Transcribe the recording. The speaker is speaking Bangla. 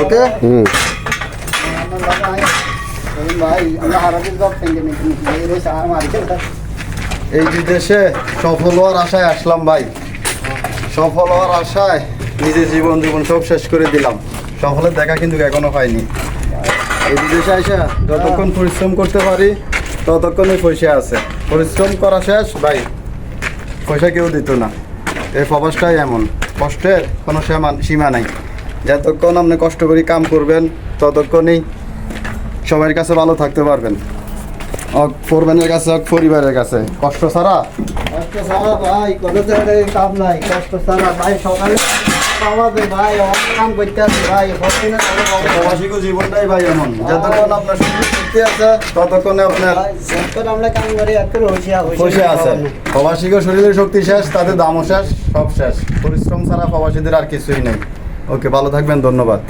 ওকে হুম নিতে এই এই বিদেশে সফল হওয়ার আশায় আসলাম ভাই। সফল হওয়ার আশায় নিজের জীবন জীবন সব শেষ করে দিলাম। সফলের দেখা কিন্তু এখনও হয়নি। এই বিদেশে আইসা যতক্ষণ পরিশ্রম করতে পারি ততক্ষণই পয়সা আছে। পরিশ্রম করা শেষ ভাই। পয়সা কেউ দিত না। এই প্রবাসটাই এমন। কষ্টের কোনো সীমা নাই। যতক্ষণ আপনি কষ্ট করে কাম করবেন ততক্ষণই সবার কাছে ভালো থাকতে পারবেন। অক ফোরম্যানের কাছে অক পরিবারের কাছে। কষ্ট ছাড়া? কষ্ট সারা ভাই কত ছেড়ে কাম নাই। কষ্ট ছাড়া ভাই সকালে আমাদের ভাই অনেক কাম করতে আছে ভাই। প্রবাসীকে জীবনটাই ভাই এমন। যতক্ষণ আপনার শরীর শক্তি আছে ততক্ষণে আপনার যতক্ষণ আমরা কাম করি একটু পয়সা আছে। প্রবাসীকে শরীরের শক্তি শেষ তাদের দামও শেষ সব শেষ। পরিশ্রম ছাড়া প্রবাসীদের আর কিছুই নেই। ওকে ভালো থাকবেন ধন্যবাদ।